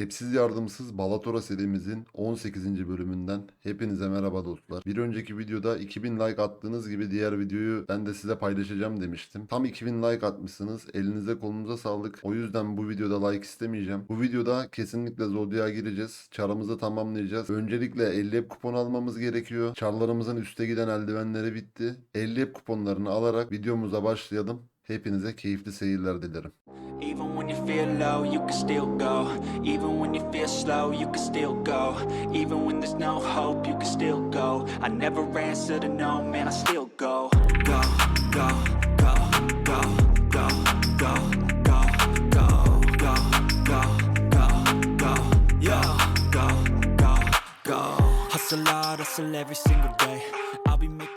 Epsiz Yardımsız Balatora serimizin 18. bölümünden hepinize merhaba dostlar. Bir önceki videoda 2000 like attığınız gibi diğer videoyu ben de size paylaşacağım demiştim. Tam 2000 like atmışsınız. Elinize kolunuza sağlık. O yüzden bu videoda like istemeyeceğim. Bu videoda kesinlikle Zodiac'a gireceğiz. Çarımızı tamamlayacağız. Öncelikle 50 hep kupon almamız gerekiyor. Çarlarımızın üste giden eldivenleri bitti. 50 hep kuponlarını alarak videomuza başlayalım. Hepinize keyifli seyirler dilerim. Even when you feel low, you can still go. Even when you feel slow, you can still go. Even when there's no hope, you can still go. I never answer to no, man, I still go. Go, go, go, go, go, go, go, go, go, go, go, go, go, go, go. Hustle hustle every single day. I'll be making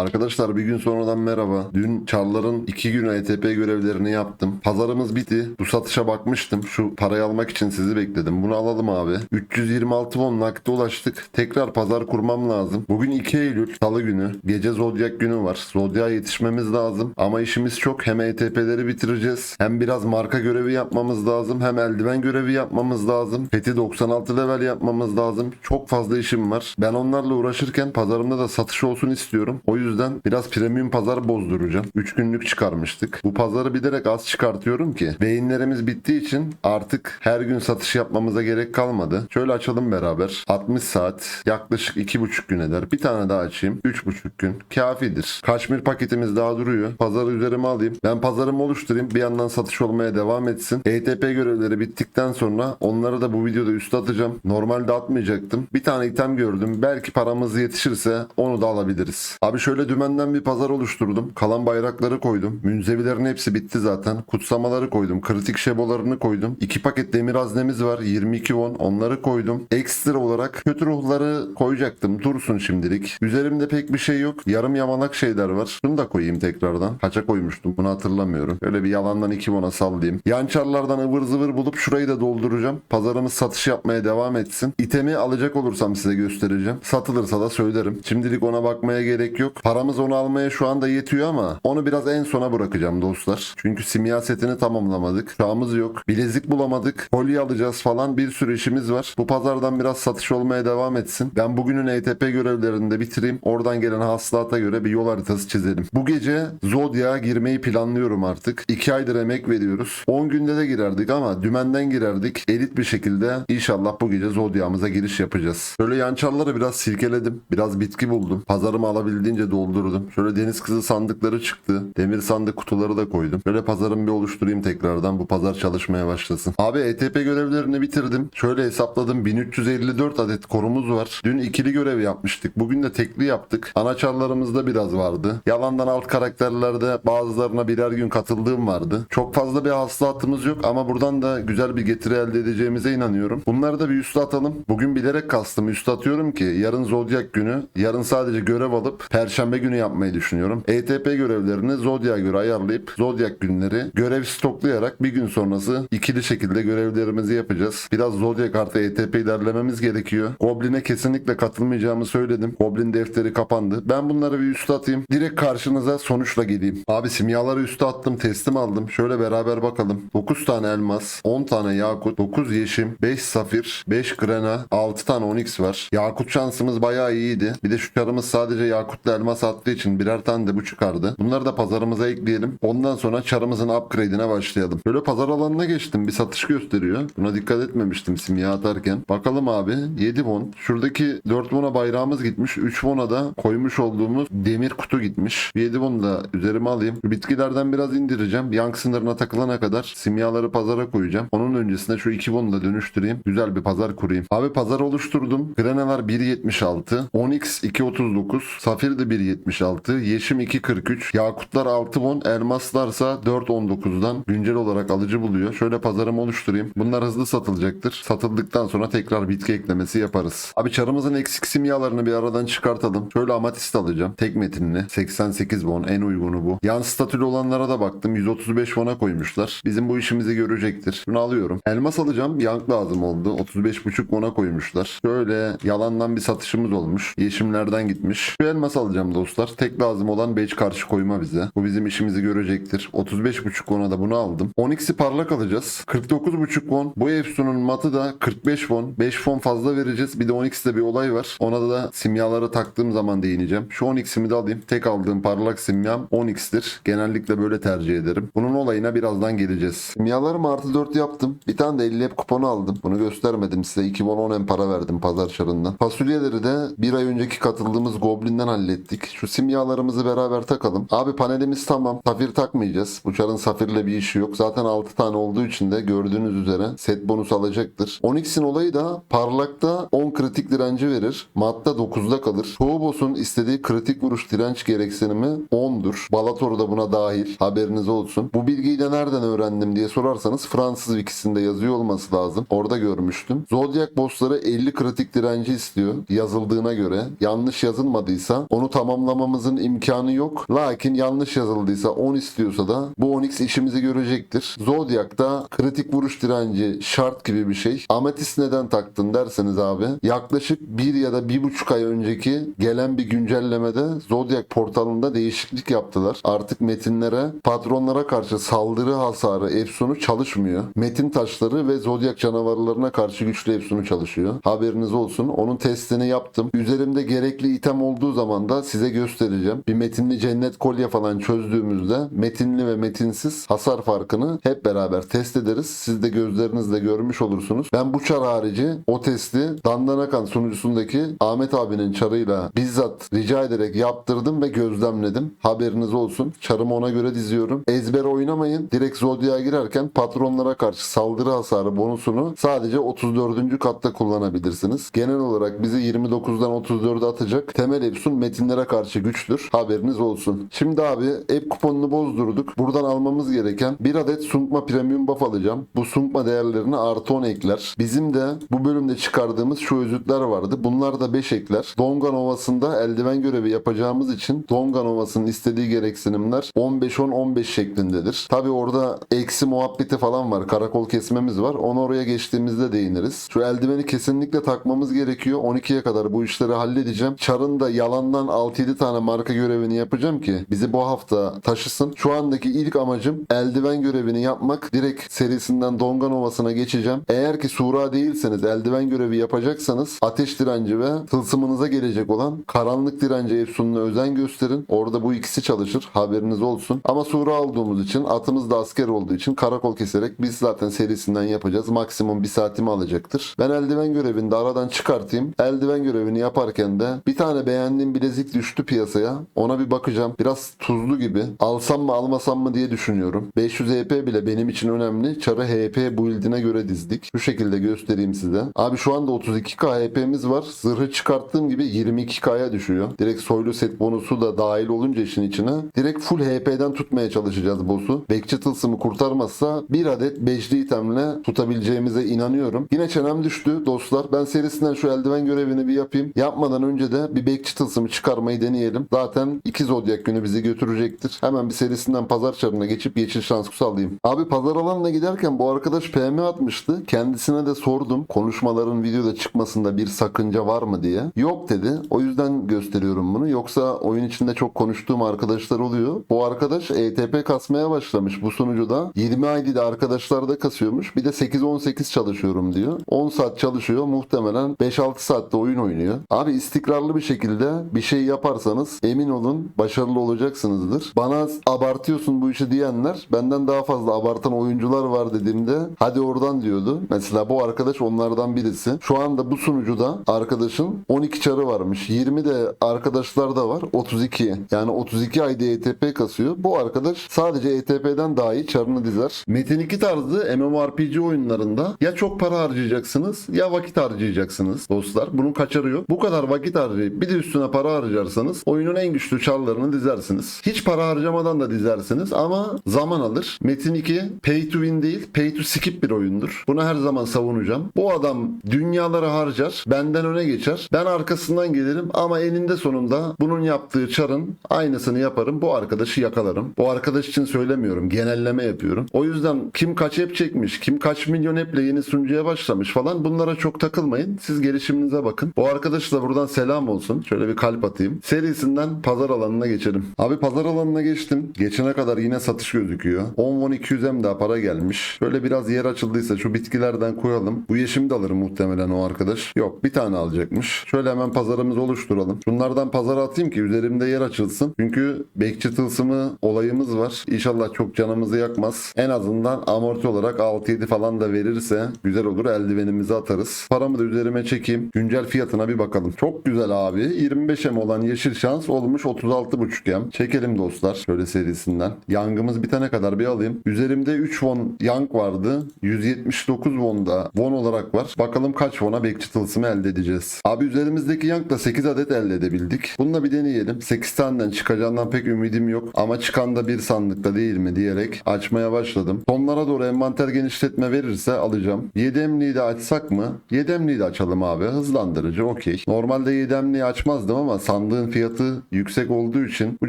Arkadaşlar bir gün sonradan merhaba. Dün Çarlar'ın 2 gün ETP görevlerini yaptım. Pazarımız bitti. Bu satışa bakmıştım. Şu parayı almak için sizi bekledim. Bunu alalım abi. 326 won nakde ulaştık. Tekrar pazar kurmam lazım. Bugün 2 Eylül Salı günü. Gece Zodyak günü var. Zodyak'a yetişmemiz lazım. Ama işimiz çok. Hem ETP'leri bitireceğiz. Hem biraz marka görevi yapmamız lazım. Hem eldiven görevi yapmamız lazım. Fethi 96 level yapmamız lazım. Çok fazla işim var. Ben onlarla uğraşırken pazarımda da satış olsun istiyorum. O yüzden biraz premium pazar bozduracağım. 3 günlük çıkarmıştık. Bu pazarı bilerek az çıkartıyorum ki beyinlerimiz bittiği için artık her gün satış yapmamıza gerek kalmadı. Şöyle açalım beraber. 60 saat yaklaşık 2,5 gün eder. Bir tane daha açayım. 3,5 gün kafidir. Kaşmir paketimiz daha duruyor. Pazarı üzerime alayım. Ben pazarımı oluşturayım. Bir yandan satış olmaya devam etsin. ETP görevleri bittikten sonra onları da bu videoda üste atacağım. Normalde atmayacaktım. Bir tane item gördüm. Belki paramız yetişirse onu da alabiliriz. Abi şöyle dümenden bir pazar oluşturdum. Kalan bayrakları koydum. Münzevilerin hepsi bitti zaten. Kutsamaları koydum. Kritik şebolarını koydum. İki paket demir haznemiz var. 22 won. Onları koydum. Ekstra olarak kötü ruhları koyacaktım. Dursun şimdilik. Üzerimde pek bir şey yok. Yarım yamalak şeyler var. Şunu da koyayım tekrardan. Kaça koymuştum bunu hatırlamıyorum. Öyle bir yalandan 2 won'a sallayayım. Yançarlardan ıvır zıvır bulup şurayı da dolduracağım. Pazarımız satış yapmaya devam etsin. İtemi alacak olursam size göstereceğim. Satılırsa da söylerim. Şimdilik ona bakmaya gerek yok. Paramız onu almaya şu anda yetiyor ama onu biraz en sona bırakacağım dostlar. Çünkü simya setini tamamlamadık. Çağımız yok. Bilezik bulamadık. Kolye alacağız falan bir sürü işimiz var. Bu pazardan biraz satış olmaya devam etsin. Ben bugünün ETP görevlerini de bitireyim. Oradan gelen hasılata göre bir yol haritası çizelim. Bu gece Zodiac'a girmeyi planlıyorum artık. 2 aydır emek veriyoruz. 10 günde de girerdik ama dümenden girerdik. Elit bir şekilde inşallah bu gece Zodiac'ımıza giriş yapacağız. Şöyle yançarları biraz silkeledim. Biraz bitki buldum. Pazarımı alabildiğince doldurdum. Şöyle deniz kızı sandıkları çıktı. Demir sandık kutuları da koydum. Şöyle pazarımı bir oluşturayım tekrardan. Bu pazar çalışmaya başlasın. Abi ETP görevlerini bitirdim. Şöyle hesapladım. 1354 adet korumuz var. Dün ikili görev yapmıştık. Bugün de tekli yaptık. Anaçarlarımızda biraz vardı. Yalandan alt karakterlerde bazılarına birer gün katıldığım vardı. Çok fazla bir hasılatımız yok ama buradan da güzel bir getiri elde edeceğimize inanıyorum. Bunları da bir üste atalım. Bugün bilerek kastım üste atıyorum ki yarın Zodyak günü. Yarın sadece görev alıp Perşembe günü yapmayı düşünüyorum. ETP görevlerini Zodyak'a göre ayarlayıp Zodyak günleri görev stoklayarak bir gün sonrası ikili şekilde görevlerimizi yapacağız. Biraz Zodyak artı ETP ilerlememiz gerekiyor. Goblin'e kesinlikle katılmayacağımı söyledim. Goblin defteri kapandı. Ben bunları bir üste atayım. Direkt karşınıza sonuçla geleyim. Abi simyaları üste attım teslim aldım. Şöyle beraber bakalım. 9 tane elmas, 10 tane yakut, 9 yeşim, 5 safir, 5 grena, 6 tane onyx var. Yakut şansımız bayağı iyiydi. Bir de şu çarımız sadece yakutla elmas attığı için birer tane de bu çıkardı. Bunları da pazarımıza ekleyelim. Ondan sonra çarımızın upgrade'ine başlayalım. Böyle pazar alanına geçtim. Bir satış gösteriyor. Buna dikkat etmemiştim simya atarken. Bakalım abi 7 won. Şuradaki 4 won'a bayrağımız gitmiş. 3 won'a da koymuş olduğumuz demir kutu gitmiş. 7 won'u da üzerime alayım. Bitkilerden biraz indireceğim. Yank sınırına takılana kadar simyaları pazara koyacağım. Onun öncesinde şu 2 won'u da dönüştüreyim. Güzel bir pazar kurayım. Abi pazar oluşturdum. Grenalar 1.76. Onyx 2.39. Safir de 1.76. Yeşim 2.43. Yakutlar 6 won. Elmaslarsa 4.19'dan güncel olarak alıcı buluyor. Şöyle pazarımı oluşturayım. Bunlar hızlı satılacaktır. Satıldıktan sonra tekrar bitki eklemesi yaparız. Abi çarımızın eksik simyalarını bir aradan çıkartalım. Şöyle amatist alacağım. Tek metinli. 88 won. En uygunu bu. Yan statülü olanlara da baktım. 135 won'a koymuşlar. Bizim bu işimizi görecektir. Şunu alıyorum. Elmas alacağım. Yank lazım oldu. 35,5 won'a koymuşlar. Şöyle yalandan bir satışımız olmuş. Yeşimlerden gitmiş. Şu elmas alacağım. Alacağım dostlar. Tek lazım olan beç karşı koyma bize. Bu bizim işimizi görecektir. 35.5 won'a da bunu aldım. 12'si parlak alacağız. 49.5 won. Bu Efsun'un matı da 45 won. 5 won fazla vereceğiz. Bir de 12'de bir olay var. Ona da simyaları taktığım zaman değineceğim. Şu 12'simi de alayım. Tek aldığım parlak simyam 10x'tir. Genellikle böyle tercih ederim. Bunun olayına birazdan geleceğiz. Simyalarımı artı 4 yaptım. Bir tane de 50 hep kuponu aldım. Bunu göstermedim size. 2 won 10 hem para verdim pazar çarından. Fasulyeleri de bir ay önceki katıldığımız Goblin'den hallettik. Şu simyalarımızı beraber takalım. Abi panelimiz tamam. Safir takmayacağız. Bu çarın safirle bir işi yok. Zaten 6 tane olduğu için de gördüğünüz üzere set bonus alacaktır. 12'sin olayı da parlakta 10 kritik direnci verir. Matta 9'da kalır. Çoğu boss'un istediği kritik vuruş direnç gereksinimi 10'dur. Balator da buna dahil. Haberiniz olsun. Bu bilgiyi de nereden öğrendim diye sorarsanız Fransız wikisinde yazıyor olması lazım. Orada görmüştüm. Zodiac bossları 50 kritik direnci istiyor. Yazıldığına göre. Yanlış yazılmadıysa onu tamamlamamızın imkanı yok. Lakin yanlış yazıldıysa 10 istiyorsa da bu 10x işimizi görecektir. Zodiac'ta kritik vuruş direnci şart gibi bir şey. Ametist neden taktın derseniz abi. Yaklaşık 1 ya da 1,5 ay önceki gelen bir güncellemede Zodiac portalında değişiklik yaptılar. Artık metinlere patronlara karşı saldırı hasarı Efsun'u çalışmıyor. Metin taşları ve Zodiac canavarlarına karşı güçlü Efsun'u çalışıyor. Haberiniz olsun. Onun testini yaptım. Üzerimde gerekli item olduğu zaman da size göstereceğim. Bir metinli cennet kolye falan çözdüğümüzde metinli ve metinsiz hasar farkını hep beraber test ederiz. Siz de gözlerinizle görmüş olursunuz. Ben bu çar harici o testi Dandanakan sunucusundaki Ahmet abinin çarıyla bizzat rica ederek yaptırdım ve gözlemledim. Haberiniz olsun. Çarımı ona göre diziyorum. Ezber oynamayın. Direkt Zodiac'a girerken patronlara karşı saldırı hasarı bonusunu sadece 34. katta kullanabilirsiniz. Genel olarak bizi 29'dan 34'e atacak temel Epson metinlere karşı güçtür. Haberiniz olsun. Şimdi abi app kuponunu bozdurduk. Buradan almamız gereken bir adet Sunkma Premium Buff alacağım. Bu Sunkma değerlerine artı 10 ekler. Bizim de bu bölümde çıkardığımız şu özütler vardı. Bunlar da 5 ekler. Dongan Ovası'nda eldiven görevi yapacağımız için Dongan Ovası'nın istediği gereksinimler 15-10-15 şeklindedir. Tabi orada eksi muhabbeti falan var. Karakol kesmemiz var. Onu oraya geçtiğimizde değiniriz. Şu eldiveni kesinlikle takmamız gerekiyor. 12'ye kadar bu işleri halledeceğim. Çarın da yalandan 6-7 tane marka görevini yapacağım ki bizi bu hafta taşısın. Şu andaki ilk amacım eldiven görevini yapmak. Direkt serisinden Dongan Ovası'na geçeceğim. Eğer ki Sura değilseniz eldiven görevi yapacaksanız ateş direnci ve tılsımınıza gelecek olan karanlık direnci Efsun'una özen gösterin. Orada bu ikisi çalışır. Haberiniz olsun. Ama Sura olduğumuz için atımız da asker olduğu için karakol keserek biz zaten serisinden yapacağız. Maksimum bir saatimi alacaktır. Ben eldiven görevini de aradan çıkartayım. Eldiven görevini yaparken de bir tane beğendiğim bilezik düştü piyasaya. Ona bir bakacağım. Biraz tuzlu gibi. Alsam mı almasam mı diye düşünüyorum. 500 HP bile benim için önemli. Çarı HP build'ine göre dizdik. Şu şekilde göstereyim size. Abi şu anda 32k HP'miz var. Zırhı çıkarttığım gibi 22k'ya düşüyor. Direkt soylu set bonusu da dahil olunca işin içine. Direkt full HP'den tutmaya çalışacağız boss'u. Bekçi tılsımı kurtarmazsa bir adet becli itemle tutabileceğimize inanıyorum. Yine çenem düştü dostlar. Ben serisinden şu eldiven görevini bir yapayım. Yapmadan önce de bir bekçi tılsımı çıkarmayı deneyelim. Zaten iki zodyak günü bizi götürecektir. Hemen bir serisinden pazar çarına geçip yeşil şans alayım. Abi pazar alanına giderken bu arkadaş PM atmıştı. Kendisine de sordum. Konuşmaların videoda çıkmasında bir sakınca var mı diye. Yok dedi. O yüzden gösteriyorum bunu. Yoksa oyun içinde çok konuştuğum arkadaşlar oluyor. Bu arkadaş ETP kasmaya başlamış bu sunucuda. 20 ID'de arkadaşlar da kasıyormuş. Bir de 8-18 çalışıyorum diyor. 10 saat çalışıyor. Muhtemelen 5-6 saatte oyun oynuyor. Abi istikrarlı bir şekilde bir şey yaparsanız emin olun başarılı olacaksınızdır. Bana abartıyorsun bu işi diyenler benden daha fazla abartan oyuncular var dediğimde hadi oradan diyordu. Mesela bu arkadaş onlardan birisi. Şu anda bu sunucuda arkadaşın 12 çarı varmış. 20 de arkadaşlar da var. 32. Yani 32 ayda ETP kasıyor. Bu arkadaş sadece ETP'den daha iyi çarını dizer. Metin 2 tarzı MMORPG oyunlarında ya çok para harcayacaksınız ya vakit harcayacaksınız dostlar. Bunun kaçarı yok. Bu kadar vakit harcayıp bir de üstüne para harcarsanız oyunun en güçlü çarlarını dizersiniz. Hiç para harcamadan da dizersiniz ama zaman alır. Metin 2 pay to win değil pay to skip bir oyundur. Bunu her zaman savunacağım. Bu adam dünyaları harcar, benden öne geçer. Ben arkasından gelirim ama eninde sonunda bunun yaptığı çarın aynısını yaparım. Bu arkadaşı yakalarım. Bu arkadaş için söylemiyorum. Genelleme yapıyorum. O yüzden kim kaç hep çekmiş, kim kaç milyon eple yeni sunucuya başlamış falan bunlara çok takılmayın. Siz gelişiminize bakın. Bu arkadaş da buradan selam olsun. Şöyle bir kalp atayım. Serisinden pazar alanına geçelim. Abi pazar alanına geçtim. Geçene kadar yine satış gözüküyor. 10 won 200 hem daha para gelmiş. Şöyle biraz yer açıldıysa şu bitkilerden koyalım. Bu yeşimi de alır muhtemelen o arkadaş. Yok bir tane alacakmış. Şöyle hemen pazarımızı oluşturalım. Şunlardan pazara atayım ki üzerimde yer açılsın. Çünkü bekçi tılsımı olayımız var. İnşallah çok canımızı yakmaz. En azından amorti olarak 6-7 falan da verirse güzel olur. Eldivenimizi atarız. Paramı da üzerime çekeyim. Güncel fiyatına bir bakalım. Çok güzel abi. 25M olan yeşil şans olmuş 36.5M. Çekelim dostlar. Şöyle serisinden. Yangımız bitene kadar bir alayım. Üzerimde 3 won yang vardı. 179 won da won olarak var. Bakalım kaç won'a bekçi tılsımı elde edeceğiz. Abi üzerimizdeki yankla 8 adet elde edebildik. Bununla bir deneyelim. 8 taneden çıkacağından pek ümidim yok. Ama çıkan da bir sandıkta değil mi diyerek açmaya başladım. Sonlara doğru envanter genişletme verirse alacağım. Yedemliği de açsak mı? Yedemliği de açalım abi. Hızlandırıcı okey. Normalde yedemliği açmazdım ama sandığın fiyatı yüksek olduğu için bu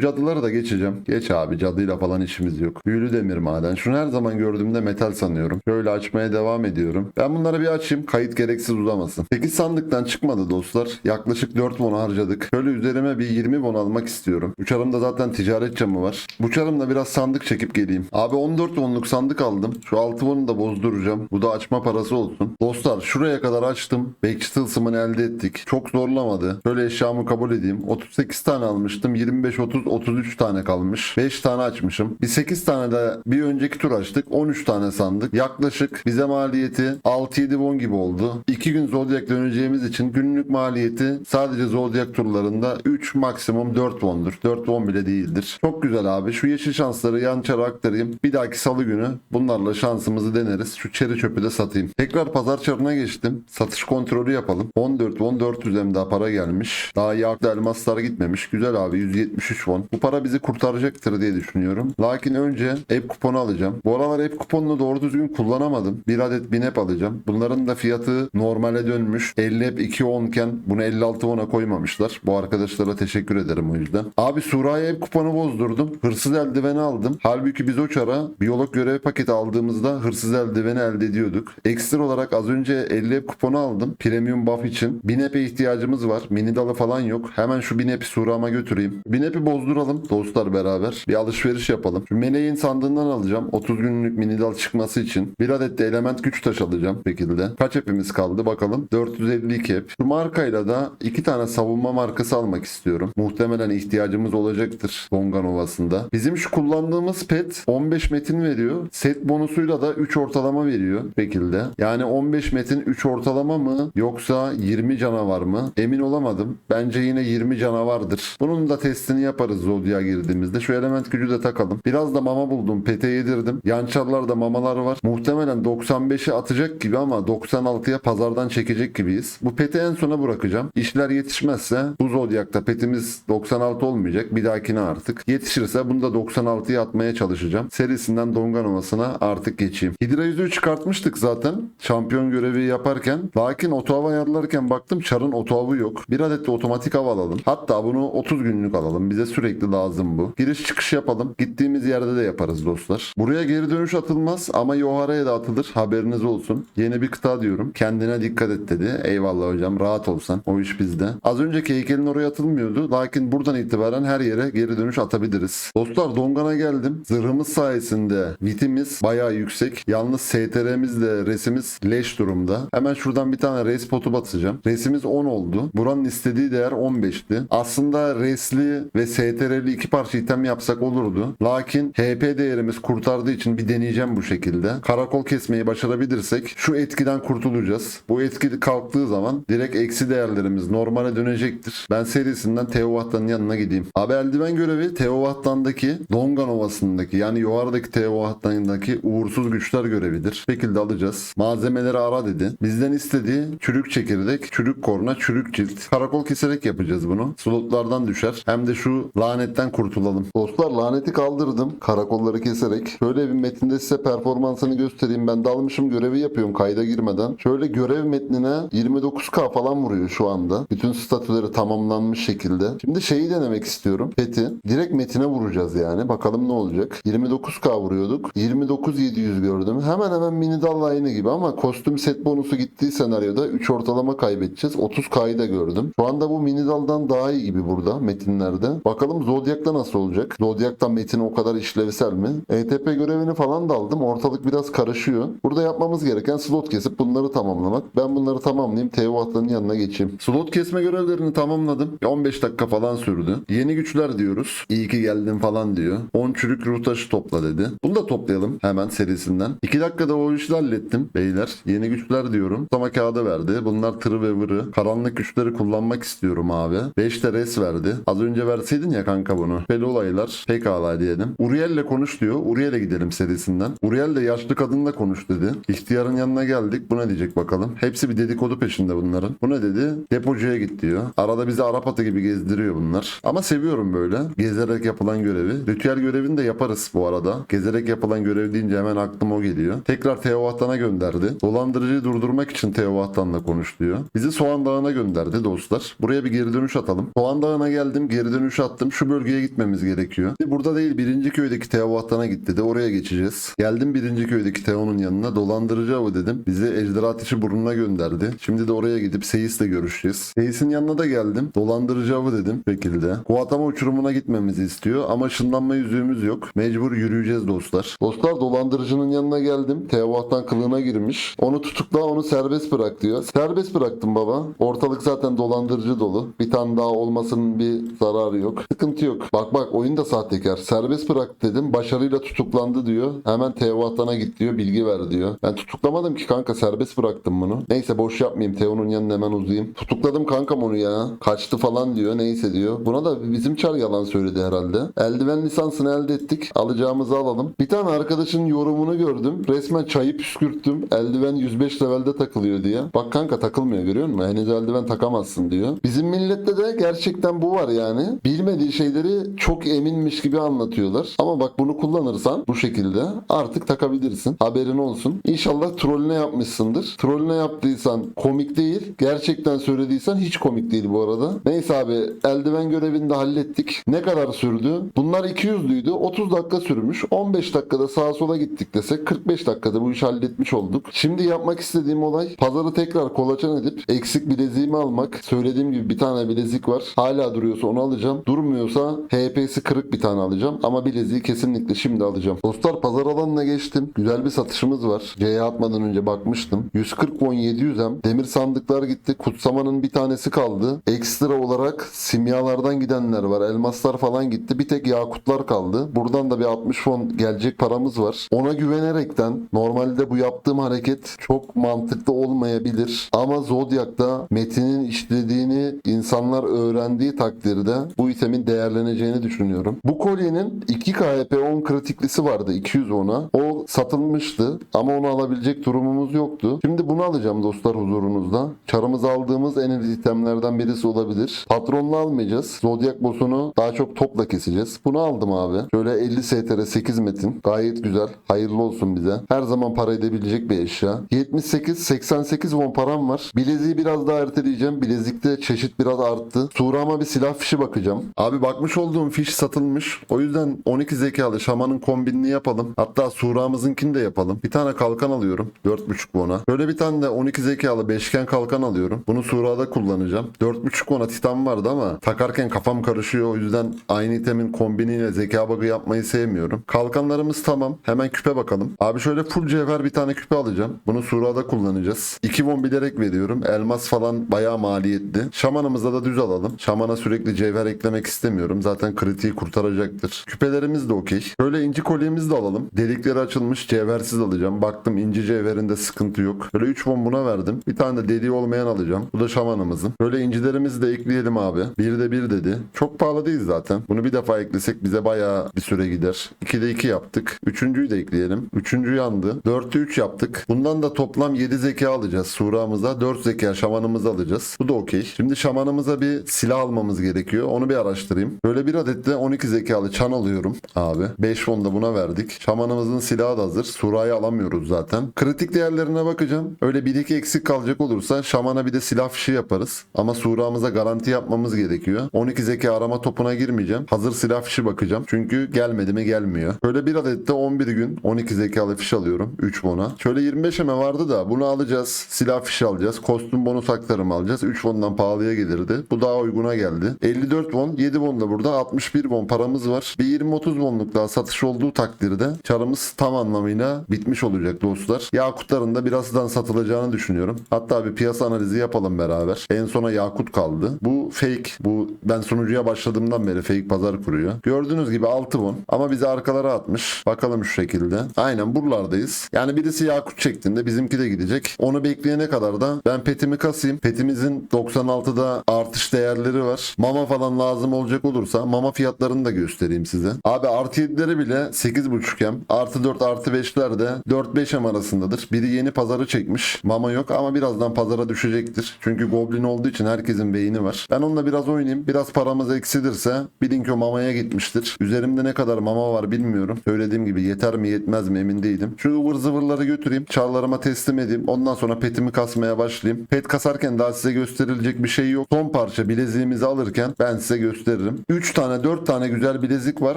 cadıları da geçeceğim. Geç abi cadıyla falan işimiz yok. Büyülü demir maden. Şunu her zaman gördüğümde metal sanıyorum. Şöyle açmaya devam ediyorum. Ben bunları bir açayım. Kayıt gereksiz uzamasın. 8 sandıktan çıkmadı dostlar. Yaklaşık 4 won harcadık. Şöyle üzerime bir 20 won almak istiyorum. Uçarımda zaten ticaret camı var. Bu uçarımda biraz sandık çekip geleyim. Abi 14 wonluk sandık aldım. Şu 6 won'u da bozduracağım. Bu da açma parası olsun. Dostlar şuraya kadar açtım. Bekçi tılsımını elde ettik. Çok zorlamadı. Şöyle eşyamı kabul edeyim. 38 tane almıştım. 25 30 33 tane kalmış. 5 tane açmışım. Bir 8 tane de bir önceki tur açtık. 13 tane sandık. Yaklaşık bize maliyeti 6-7 won gibi oldu. 2 gün Zodiac döneceğimiz için günlük maliyeti sadece Zodiac turlarında 3 maksimum 4 wondur. 4 won bile değildir. Çok güzel abi. Şu yeşil şansları yan çara aktarayım. Bir dahaki salı günü bunlarla şansımızı deneriz. Şu çeri çöpü de satayım. Tekrar pazar çarına geçtim. Satış kontrolü yapalım. 14 won 400 hem daha para gelmiş. Daha yaklı elmaslar gitmemiş. Güzel abi 173 won. Bu para bizi kurtaracaktır diye düşünüyorum. Lakin önce app kuponu alacağım. Bu aralar app kuponunu doğru düzgün kullanamadım. Bir adet bin app alacağım. Bunların da fiyatı normale dönmüş. 50 app 2.10 iken bunu 56 won'a koymamışlar. Bu arkadaşlara teşekkür ederim o yüzden. Abi Suraya app kuponu bozdurdum. Hırsız eldiveni aldım. Halbuki biz o çara biyolog görev paketi aldığımızda hırsız eldiveni elde ediyorduk. Ekstra olarak az önce 50 app kuponu aldım. Premium buff için. 1000 app'e ihtiyacımız var. Mini dalı falan yok. Hemen şu 1000 app'i Surama götüreyim. 1000 app'i bozduralım dostlar beraber. Bir alışveriş yapalım. Şu meleğin sandığından alacağım. 30 günlük mini dal çıkması için. Bir adet de element güç taş alacağım şekilde. Kaç app'imiz kaldı bakalım. 452 app. Şu markayla da iki tane savunma markası almak istiyorum. Muhtemelen ihtiyacımız olacaktır Dongan Ovası'nda. Bizim şu kullandığımız pet 15 metin veriyor. Set bonusuyla da 3 ortalama veriyor şekilde. Yani 15 metin 3 ortalama mı yoksa 20 canavar mı? Emin olamadım. Bence yine 20 canavardır. Bunun da testini yaparız Zodiac'a girdiğimizde. Şu element gücü de takalım. Biraz da mama buldum. Pete yedirdim. Yançarlarda mamalar var. Muhtemelen 95'i atacak gibi ama 96'ya pazardan çekecek gibiyiz. Bu peti en sona bırakacağım. İşler yetişmezse bu Zodiac'ta petimiz 96 olmayacak. Bir dahakine artık. Yetişirse bunu da 96'ya atmaya çalışacağım. Serisinden Dongan Ovası'na artık geçeyim. Hidra yüzüğü çıkartmıştık zaten. Şampiyon görevi yaparken. Lakin otohava ayarlarken baktım çarın otohavı yok. Bir adet de otomatik hava alalım. Hatta bunu 30 günlük alalım. Bize sürekli lazım bu. Giriş çıkış yapalım. Gittiğimiz yerde de yaparız dostlar. Buraya geri dönüş atılmaz ama Yohara'ya da atılır. Haberiniz olsun. Yeni bir kıta diyorum. Kendine dikkat et dedi. Eyvallah hocam. Rahat olsan. O iş bizde. Az önceki heykelin oraya atılmıyordu. Lakin buradan itibaren her yere geri dönüş atabiliriz. Dostlar Dongan'a geldim. Zırhımız sayesinde vitimiz bayağı yüksek. Yalnız STR'mizle resimiz leş durumda. Hemen şuradan bir tane res potu batacağım. Resimiz 10 oldu. Buranın istediği değer 15'ti. Aslında resli ve STR'li iki parça item yapsak olurdu. Lakin HP değerimiz kurtardığı için bir deneyeceğim bu şekilde. Karakol kesmeyi başarabilirsek şu etkiden kurtulacağız. Bu etki kalktığı zaman direkt eksi değerlerimiz normale dönecektir. Ben serisinden Teovahta'nın yanına gideyim. Abi eldiven görevi Teovahta'ndaki Dongan Ovası'ndaki yani yuvarıdaki Teovahta'ndaki uğursuz güçler görevidir. Bu şekilde alacağız. Malzemeleri ara dedi. Bizden istediği çürük çekirdek, çürük korna, çürük cilt. Karakol keserek yapacağız bunu. Slotlardan düşer. Hem de şu lanetten kurtulalım. Dostlar laneti kaldırdım. Karakolları keserek. Şöyle bir metinde size performansını göstereyim. Ben dalmışım görevi yapıyorum kayda girmeden. Şöyle görev metnine 29k falan vuruyor şu anda. Bütün statüleri tamamlanmış şekilde. Şimdi şeyi denemek istiyorum. Peti. Direkt metine vuracağız yani. Bakalım ne olacak. 29k vuruyorduk. 29700 gördüm. Hemen hemen mini dal aynı gibi ama kostüm set bonusu gittiği senaryoda 3 ortalama kaybedeceğiz. 30k'yı da gördüm. Şu anda bu mini daldan Zodiac'tan daha iyi gibi burada metinlerde. Bakalım Zodiac'ta nasıl olacak? Zodiac'ta metin o kadar işlevsel mi? ETP görevini falan da aldım. Ortalık biraz karışıyor. Burada yapmamız gereken slot kesip bunları tamamlamak. Ben bunları tamamlayayım. Teovatların yanına geçeyim. Slot kesme görevlerini tamamladım. 15 dakika falan sürdü. Yeni güçler diyoruz. İyi ki geldin falan diyor. 10 çürük ruh taşı topla dedi. Bunu da toplayalım hemen serisinden. 2 dakikada o işi hallettim beyler. Yeni güçler diyorum. Sama kağıdı verdi. Bunlar tırı ve vırı. Karanlık güçleri kullanmak istiyorum abi. 5 de res verdi. Az önce verseydin ya kanka bunu. Böyle olaylar. Pekala diyelim. Uriel'le konuş diyor. Uriel'e gidelim serisinden. Uriel de yaşlı kadınla konuş dedi. İhtiyarın yanına geldik. Bu ne diyecek bakalım. Hepsi bir dedikodu peşinde bunların. Bu ne dedi? Depocuya git diyor. Arada bizi Arap atı gibi gezdiriyor bunlar. Ama seviyorum böyle. Gezerek yapılan görevi. Ritüel görevini de yaparız bu arada. Gezerek yapılan görev deyince hemen aklıma o geliyor. Tekrar Teovat'tan'a gönderdi. Dolandırıcıyı durdurmak için Teovat'tan'la konuş diyor. Bizi Soğan Dağı'na gönderdi dostlar. Buraya bir geri dönüş atalım. Soğan Dağı'na geldim. Geri dönüş attım. Şu bölgeye gitmemiz gerekiyor. Burada değil birinci köydeki Teovat'tan'a git dedi. Oraya geçeceğiz. Geldim birinci köydeki Teo'nun yanına. Dolandırıcı avı dedim. Bizi Ejderha Ateşi burnuna gönderdi. Şimdi de oraya gidip Seyis'le görüşeceğiz. Seyis'in yanına da geldim. Dolandırıcı avı dedim. Bu şekilde. Kuatama uçurumuna gitmemizi istiyor ama ışınlanma yüzüğümüz yok. Mecbur yürüyeceğiz dostlar. Dostlar dolandırıcının yanına geldim. Teovat'tan kılığına girmiş. Onu tutukla onu serbest bırak diyor. Serbest bıraktım baba. Ortalık zaten dolandırıcı dolu. Bir tane daha olmasının bir zararı yok. Sıkıntı yok. Bak bak oyun da sahtekar. Serbest bırak dedim. Başarıyla tutuklandı diyor. Hemen Teovat'tana git diyor. Bilgi ver diyor. Ben tutuklamadım ki kanka serbest bıraktım bunu. Neyse boş yapmayayım. Teo'nun yanına hemen uzayayım. Tutukladım kankam onu ya. Kaçtı falan diyor. Neyse diyor. Buna da bizim çar yalan söyledi herhalde. Eldiven lisansını elde ettik. Alacağımızı alalım. Bir tane arkadaşın yorumunu gördüm. Resmen çayı püskürttüm. Eldiven 105 levelde takılıyor diye. Bak kanka takılmıyor görüyor musun? Henüz eldiven takamazsın diyor. Bizim millette de gerçekten bu var yani. Bilmediği şeyleri çok eminmiş gibi anlatıyorlar. Ama bak bunu kullanırsan bu şekilde artık takabilirsin. Haberin olsun. İnşallah trolüne yapmışsındır. Trolüne yaptıysan komik değil. Gerçekten söylediysen hiç komik değil bu arada. Neyse abi eldiven görevini de hallettik. Ne kadar sürdü? Bunlar 200'lüydü. 30 dakika sürmüş. 15 dakikada sağa sola gittik desek 45 dakikada bu işi halletmiş olduk. Şimdi yapmak istediğim olay pazarı tekrar kolaçan edip eksik bileziğimi almak. Söylediğim gibi bir tane bilezik var. Hala duruyorsa onu alacağım. Durmuyorsa HP'si kırık bir tane alacağım. Ama bileziği kesinlikle şimdi alacağım. Dostlar pazar alanına geçtim. Güzel bir satışımız var. C'ye atmadan önce bakmıştım. 140 won 700 m Demir sandıklar gitti. Kutsamanın bir tanesi kaldı. Ekstra olarak simyalardan gidenler var. Elmaslar falan gitti. Bir tek yakutlar kaldı. Buradan da bir 60 fon gelecek paramız var. Ona güvenerekten normalde bu yaptığım hareket çok mantıklı olmayabilir. Ama Zodiac'ta Metin'in işlediğini insanlar öğrendiği takdirde bu itemin değerleneceğini düşünüyorum. Bu kolyenin 2 KHP 10 kritiklisi vardı 200 ona. O satılmıştı ama onu alabilecek durumumuz yoktu. Şimdi bunu alacağım dostlar huzurunuzda. Çarımızı aldığımız en iyi itemlerden birisi olabilir. Patronla almayacağız. Zodiac boss'unu daha çok topla keseceğiz. Bunu aldım abi. Şöyle 50 STR 8 metin. Gayet güzel. Hayırlı olsun bize. Her zaman para edebilecek bir eşya. 78 88 won param var. Bileziği biraz daha erteleyeceğim. Bilezikte çeşit biraz arttı. Surama bir silah fişi bakacağım. Abi bakmış olduğum fiş satılmış. O yüzden 12 zekalı şamanın kombinini yapalım. Hatta Suramızınkini de yapalım. Bir tane kalkan alıyorum. 4.5 won'a. Böyle bir tane de 12 zekalı beşgen kalkan alıyorum. Bunu Sura'da kullanacağım. 4.5 won'a titan vardı ama takarken kafam karışıyor. O yüzden aynı itemin kombiniyle zeka bug'ı yapmayı sevmiyorum. Kalkanlarımız tamam. Hemen küpe bakalım. Abi şöyle full cevher bir tane küpe alacağım. Bunu Sura'da kullanacağız. 2 won bilerek veriyorum. Elmas falan bayağı maliyetli. Şamanımızda da düz alalım. Şamana sürekli cevher eklemek istemiyorum. Zaten kritiği kurtaracaktır. Küpelerimiz de okey. Şöyle inci kolyemizi de alalım. Delikleri açılmış cevhersiz alacağım. Baktım inci cevherinde sıkıntı yok. Böyle 3 won buna verdim. Bir tane de deliği olmayan alacağım. Bu da şamanımızın. Böyle incilerimizi de ekleyelim abi. Bir de bir dedi. Çok pahalı değil zaten. Bunu bir defa eklesek bize bayağı bir süre gider. 2'de 2 yaptık. Üçüncüyü de ekleyelim. Üçüncü yandı. 4'te 3 yaptık. Bundan da toplam 7 zeka alacağız suramıza. 4 zeka şamanımızı alacağız. Bu da okey. Şimdi şamanımıza bir silah almamız gerekiyor. Onu bir araştırayım. Böyle bir adet de 12 zekalı çan alıyorum abi. 5 fon da buna verdik. Şamanımızın silahı da hazır. Surayı alamıyoruz zaten. Kritik değerlerine bakacağım. Öyle 1-2 eksik kalacak olursa şamana bir de silah fişi yaparız. Ama suramıza garanti yapmamız gerekiyor. 12 zeka arama topuna girmeyeceğim. Hazır silah fişi bakacağım. Çünkü gelmedi mi gelmiyor. Böyle bir adet de 11 gün 12 zekalı fiş alıyorum. 3 bona. Şöyle 25 eme vardı da bunu alacağız. Silah fişi alacağız. Kostüm bonus aktarımı alacağız. 3 bondan pahalıya gelirdi. Bu daha uyguna geldi. 54 won 7 won da burada 61 won paramız var. Bir 20-30 wonluk daha satış olduğu takdirde çarımız tam anlamıyla bitmiş olacak dostlar. Yakutların da birazdan satılacağını düşünüyorum. Hatta bir piyasa analizi yapalım beraber. En sona Yakut kaldı. Bu fake. Bu ben sunucuya başladığımdan beri fake pazar kuruyor. Gördüğünüz gibi 6 won ama bizi arkalara atmış. Bakalım şu şekilde. Aynen buralardayız. Yani birisi Yakut çektiğinde bizimki de gidecek. Onu bekleyene kadar da ben petimi kasayım. Petimizin 96'da artış değerleri var. Mama falan lazım olacak olursa mama fiyatlarını da göstereyim size. Abi artı 7'leri bile 8.5 hem. Artı 4 artı 5'ler de 4-5 hem arasındadır. Biri yeni pazarı çekmiş. Mama yok ama birazdan pazara düşecektir. Çünkü Goblin olduğu için herkesin beyni var. Ben onunla biraz oynayayım. Biraz paramız eksilirse bilin ki o mamaya gitmiştir. Üzerimde ne kadar mama var bilmiyorum. Söylediğim gibi yeter mi yetmez mi emin değilim. Şu ıvır zıvırları götüreyim. Çarlarıma teslim edeyim. Ondan sonra petimi kasmaya başlayayım. Pet kasarken daha size gösterilecek bir şey yok. Son parça bileziğimizi alırken ben size gösteririm. 3 tane 4 tane güzel bilezik var.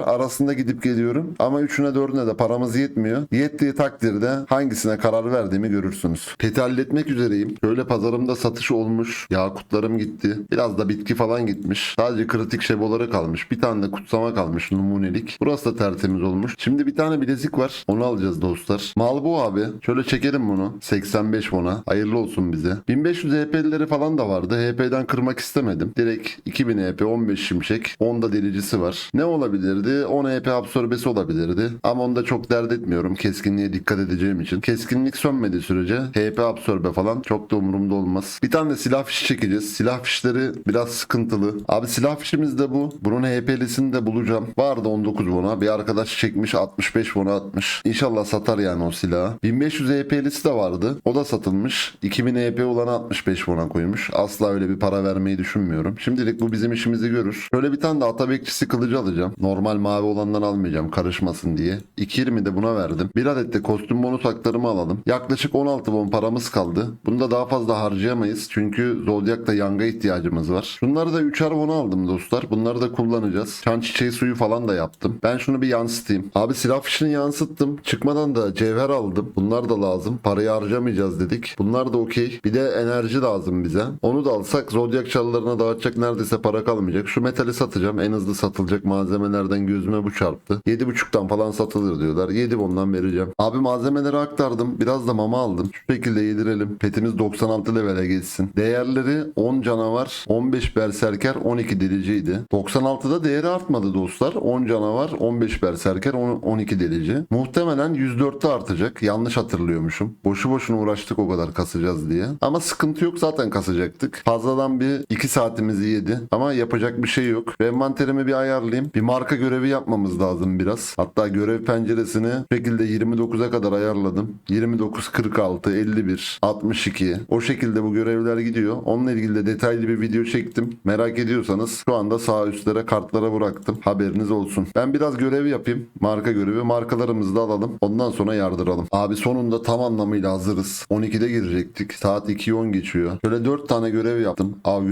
Arasında gidip geliyorum. Ama 3'üne 4'üne de paramız yetmiyor. Yettiği takdirde hangisine karar verdiğimi görürsünüz. Peti halletmek üzereyim. Şöyle pazarımda satış olmuş. Yakutlarım gitti. Biraz da bitki falan gitmiş. Sadece kritik şeboları kalmış. Bir tane de kutsama kalmış numunelik. Burası da tertemiz olmuş. Şimdi bir tane bilezik var. Onu alacağız dostlar. Mal bu abi. Şöyle çekelim bunu. 85 ona. Hayırlı olsun bize. 1500 HP'lileri falan da vardı. HP'den kırmak istemedim. Direkt 2000 HP 15 şimşek. 10 da delicisi var. Ne olabilirdi? 10 HP absorbesi olabilirdi. Ama onda çok dert etmiyorum. Keskinliğe dikkat edeceğim için. Keskinlik sönmediği sürece HP absorbe falan çok da umurumda olmaz. Bir tane de silah fişi çekeceğiz. Silah fişleri biraz sıkıntılı. Abi silah fişimiz de bu. Bunun HP'lisini de bulacağım. Vardı 19 bona. Bir arkadaş çekmiş 65 bona atmış. İnşallah satar yani o silahı. 1500 HP'lisi de vardı. O da satılmış. 2000 HP olanı 65 bona koymuş. Asla öyle bir para vermeyi düşünmüyorum. Şimdilik bu bizim işimizi görür. Şöyle bir tane de ata bekçisi kılıcı alacağım. Normal mavi olandan almayacağım karışmasın diye. 2.20 de buna verdim. Bir adet de kostüm bonus haklarımı alalım. Yaklaşık 16 bon paramız kaldı. Bunu da daha fazla harcayamayız. Çünkü Zodiac'ta yanga ihtiyacımız var. Şunları da 3'er bon aldım dostlar. Bunları da kullanacağız. Çan çiçeği suyu falan da yaptım. Ben şunu bir yansıtayım. Abi silah fişini yansıttım. Çıkmadan da cevher aldım. Bunlar da lazım. Parayı harcamayacağız dedik. Bunlar da okey. Bir de enerji lazım bize. Onu da alsak Zodiac çalılarına dağıtacak neredeyse para kalmayacak. Şu metali satacağım. En hızlı satılacak malzemelerden gözüme bu çarptı. 7.5'tan falan satılır diyorlar. 7 bondan vereceğim. Abi malzemeleri aktardım. Biraz da mama aldım. Şu şekilde yedirelim. Petimiz 96 levele geçsin. Değerleri 10 canavar, 15 berserker, 12 deliciydi. 96'da değeri artmadı dostlar. 10 canavar, 15 berserker, 10 12 delici. Muhtemelen 104'te artacak. Yanlış hatırlıyormuşum. Boşu boşuna uğraştık o kadar kasacağız diye. Ama sıkıntı yok zaten kasacaktık. Fazladan bir 2 saatimizi yedi. Ama yapacak bir şey yok. Envanterimi bir ayarlayayım. Bir marka görevi yapmamız lazım biraz. Hatta görev penceresini şekilde 29'a kadar ayarladım. 29, 46, 51, 62. O şekilde bu görevler gidiyor. Onunla ilgili de detaylı bir video çektim. Merak ediyorsanız şu anda sağ üstlere kartlara bıraktım. Haberiniz olsun. Ben biraz görev yapayım. Marka görevi. Markalarımızı da alalım. Ondan sonra yardıralım. Abi sonunda tam anlamıyla hazırız. 12'de girecektik. Saat 2'yi 10 geçiyor. Şöyle 4 tane görev yaptım. Av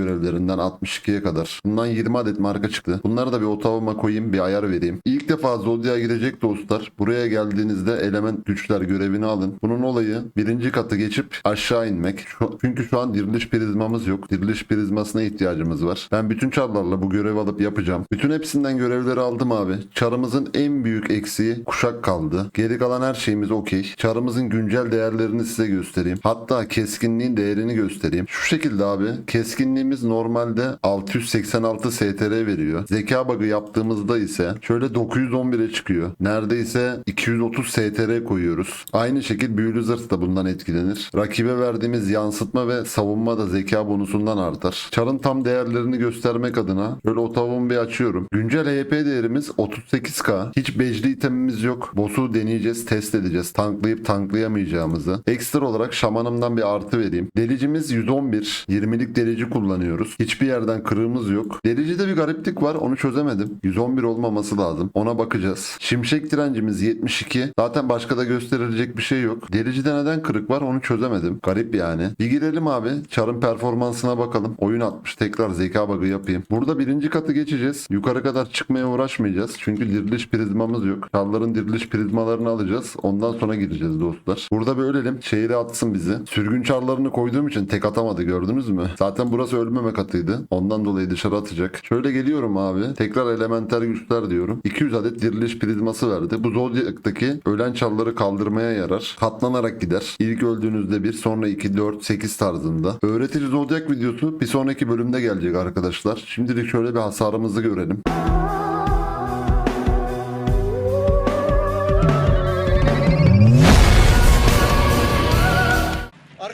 görevlerinden 62'ye kadar. Bundan 20 adet marka çıktı. Bunları da bir otavıma koyayım bir ayar vereyim. İlk defa Zodiac'a girecek dostlar. Buraya geldiğinizde element güçler görevini alın. Bunun olayı birinci katı geçip aşağı inmek. Şu- çünkü şu an diriliş prizmamız yok. Diriliş prizmasına ihtiyacımız var. Ben bütün çarlarla bu görevi alıp yapacağım. Bütün hepsinden görevleri aldım abi. Çarımızın en büyük eksiği kuşak kaldı. Geri kalan her şeyimiz okey. Çarımızın güncel değerlerini size göstereyim. Hatta keskinliğin değerini göstereyim. Şu şekilde abi. Keskinliğimiz normalde 686 STR veriyor. Zeka bug'ı yaptığımızda ise şöyle 911'e çıkıyor. Neredeyse 230 STR koyuyoruz. Aynı şekil büyülü zırh da bundan etkilenir. Rakibe verdiğimiz yansıtma ve savunma da zeka bonusundan artar. Çarın tam değerlerini göstermek adına şöyle o tavuğumu bir açıyorum. Güncel HP değerimiz 38k. Hiç becli itemimiz yok. Boss'u deneyeceğiz, test edeceğiz. Tanklayıp tanklayamayacağımızı. Ekstra olarak şamanımdan bir artı vereyim. Delicimiz 111. 20'lik delici kullanıyoruz. Hiçbir yerden kırığımız yok. Delicide bir gariplik var. Onu çözemedim. 111 olmaması lazım. Ona bakacağız. Şimşek direncimiz 72. Zaten başka da gösterilecek bir şey yok. Delicide neden kırık var onu çözemedim. Garip yani. Bir girelim abi. Çarın performansına bakalım. Oyun atmış. Tekrar zeka bug'ı yapayım. Burada birinci katı geçeceğiz. Yukarı kadar çıkmaya uğraşmayacağız. Çünkü diriliş prizmamız yok. Çarların diriliş prizmalarını alacağız. Ondan sonra gireceğiz dostlar. Burada bir ölelim. Şehri atsın bizi. Sürgün çarlarını koyduğum için tek atamadı gördünüz mü? Zaten burası ölmeme ölmeme katıydı. Ondan dolayı dışarı atacak. Şöyle geliyorum abi. Tekrar elementer güçler diyorum. 200 adet diriliş prizması verdi. Bu Zodiac'taki ölen çalları kaldırmaya yarar. Katlanarak gider. İlk öldüğünüzde bir, sonra 2, 4, 8 tarzında. Öğretici Zodiac videosu bir sonraki bölümde gelecek arkadaşlar. Şimdilik şöyle bir hasarımızı görelim.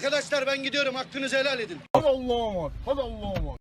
Arkadaşlar ben gidiyorum hakkınızı helal edin. Hadi Allah'a emanet. Hadi Allah'a emanet.